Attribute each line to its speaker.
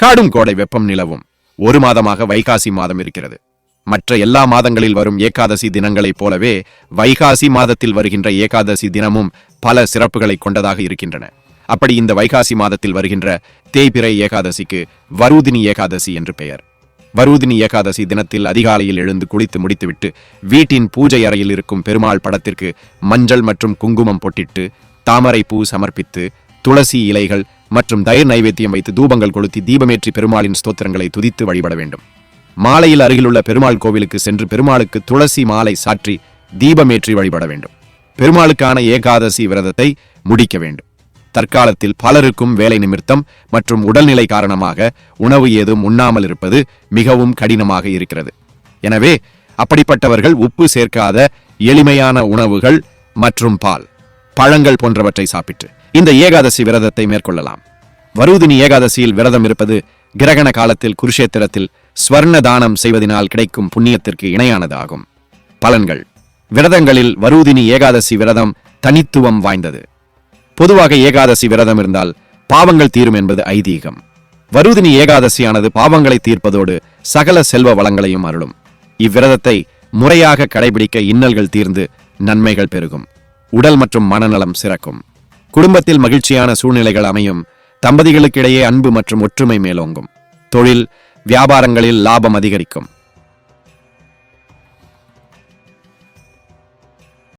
Speaker 1: காடும் கோடை வெப்பம் நிலவும். ஒரு மாதமாக வைகாசி மாதம் இருக்கிறது. மற்ற எல்லா மாதங்களில் வரும் ஏகாதசி தினங்களைப் போலவே வைகாசி மாதத்தில் வருகின்ற ஏகாதசி தினமும் பல சிறப்புகளை கொண்டதாக இருக்கின்றன. அப்படி இந்த வைகாசி மாதத்தில் வருகின்ற தேய்பிறை ஏகாதசிக்கு வரூதினி ஏகாதசி என்று பெயர். வரூதினி ஏகாதசி தினத்தில் அதிகாலையில் எழுந்து குளித்து முடித்துவிட்டு வீட்டின் பூஜை அறையில் இருக்கும் பெருமாள் படத்திற்கு மஞ்சள் மற்றும் குங்குமம் பொட்டிட்டு தாமரை பூ சமர்ப்பித்து துளசி இலைகள் மற்றும் தயிர் நைவேத்தியம் வைத்து தூபங்கள் கொளுத்தி தீபமேற்றி பெருமாளின் ஸ்தோத்திரங்களை துதித்து வழிபட வேண்டும். மாலையில் அருகிலுள்ள பெருமாள் கோவிலுக்கு சென்று பெருமாளுக்கு துளசி மாலை சாற்றி தீபமேற்றி வழிபட வேண்டும். பெருமாளுக்கான ஏகாதசி விரதத்தை முடிக்க வேண்டும். தற்காலத்தில் பலருக்கும் வேலை நிமித்தம் மற்றும் உடல்நிலை காரணமாக உணவு ஏதும் உண்ணாமல் இருப்பது மிகவும் கடினமாக இருக்கிறது. எனவே அப்படிப்பட்டவர்கள் உப்பு சேர்க்காத எளிமையான உணவுகள் மற்றும் பால் பழங்கள் போன்றவற்றை சாப்பிட்டு இந்த ஏகாதசி விரதத்தை மேற்கொள்ளலாம். வரூதினி ஏகாதசியில் விரதம் இருப்பது கிரகண காலத்தில் குருஷேத்திரத்தில் ஸ்வர்ண தானம் செய்வதனால் கிடைக்கும் புண்ணியத்திற்கு இணையானதாகும் பலன்கள். விரதங்களில் வரூதினி ஏகாதசி விரதம் தனித்துவம் வாய்ந்தது. பொதுவாக ஏகாதசி விரதம் இருந்தால் பாவங்கள் தீரும் என்பது ஐதீகம். வருதினி ஏகாதசியானது பாவங்களை தீர்ப்பதோடு சகல செல்வ வளங்களையும் அருளும். இவ்விரதத்தை முறையாக கடைபிடிக்க இன்னல்கள் தீர்ந்து நன்மைகள் பெருகும். உடல் மற்றும் மனநலம் சிறக்கும். குடும்பத்தில் மகிழ்ச்சியான சூழ்நிலைகள் அமையும். தம்பதிகளுக்கிடையே அன்பு மற்றும் ஒற்றுமை மேலோங்கும். தொழில் வியாபாரங்களில் லாபம் அதிகரிக்கும்.